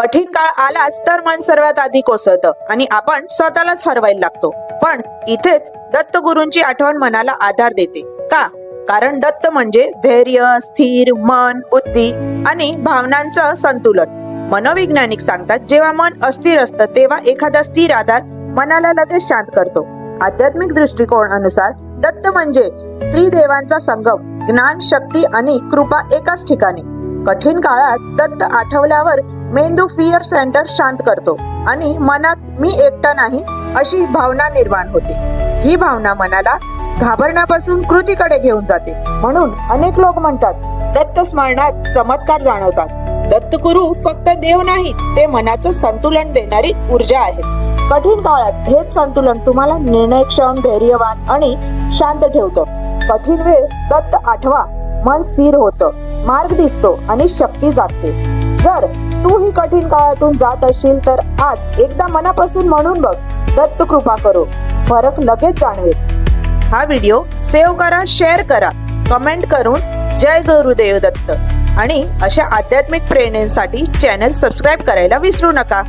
कठीण काळ आलाच तर मन सर्वात आधी कोसळतं आणि आपण स्वतःलाच हरवायला लागतो. पण इथेच दत्तगुरूंची आठवण मनाला आधार देते. का? कारण दत्त म्हणजे धैर्य स्थिर मन बुद्धी आणि भावनांचं संतुलन. मनोवैज्ञानिक सांगतात जेव्हा मन अस्थिर असतं तेव्हा एखादा स्थिर आधार मनाला लगेच शांत करतो. आध्यात्मिक दृष्टिकोन अनुसार दत्त म्हणजे त्रिदेवांचा संगम ज्ञान शक्ती आणि कृपा एकाच ठिकाणी. कठीण काळात दत्त आठवल्यावर मेंदू फिअर सेंटर शांत करतो आणि मनात मी एकटा नाही अशी भावना निर्माण होते. ही भावना मनाला घाबरण्यापासून कृतीकडे घेऊन जाते. म्हणून अनेक लोक म्हणतात दत्त स्मरणात चमत्कार जाणवतात. दत्तगुरु फक्त देव नाहीत ते मनाचं संतुलन देणारी ऊर्जा आहे कठीण काळात हेच संतुलन तुम्हाला निर्णयक्षम धैर्यवान आणि शांत ठेवतं. कठीण वेळ दत्त आठवा मन स्थिर होतं मार्ग दिसतो आणि शक्ती जागते. जर तूही कठीण काळातून जात असशील तर आज एकदा मनापासून म्हणून बघ दत्त कृपा करो. फरक लगेच जाणवेल. हा व्हिडिओ सेव्ह करा शेअर करा. कमेंट करून जय गुरुदेव दत्त. आणि अशा आध्यात्मिक प्रेरणेसाठी चॅनल सबस्क्राईब करायला विसरू नका.